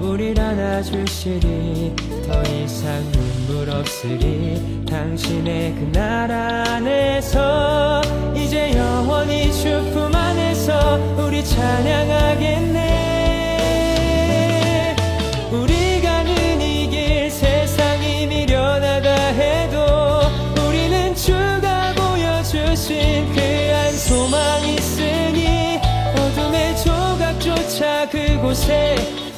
우릴 안아주시리. 더 이상 눈물 없으리. 당신의 그날 안에서 이제 영원히 주품 안에서 우리 찬양하겠네. 우리 가 는 이 길 세상이 미련하다 해도 우리는 주가 보여주신 그한 소망 있으니 어둠의 조각조차 그곳에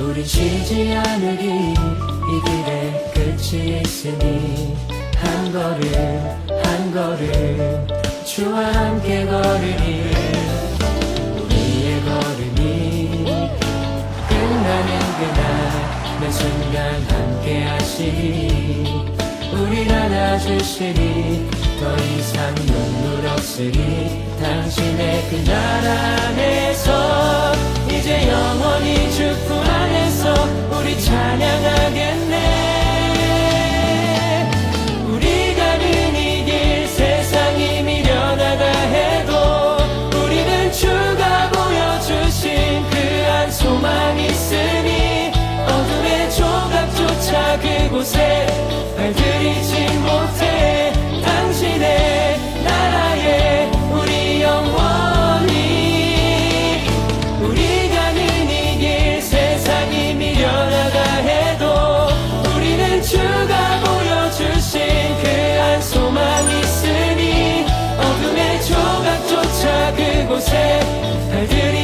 우린 쉬지 않으리 이 길에 끝이 있으니 한 걸음 한 걸음 주와 함께 걸으리. 우리의 걸음이 끝나는 그날 매 순간 함께 하시니 우릴 안아주시니 더 이상 눈물 없으리 당신의 그날 안에 들이지 못해 당신의 나라에 우리 영원히 우리가 는 이길 세상이 미련하다 해도 우리는 주가 보여주신 그한 소망이 있으니 어둠의 조각조차 그곳에 달들이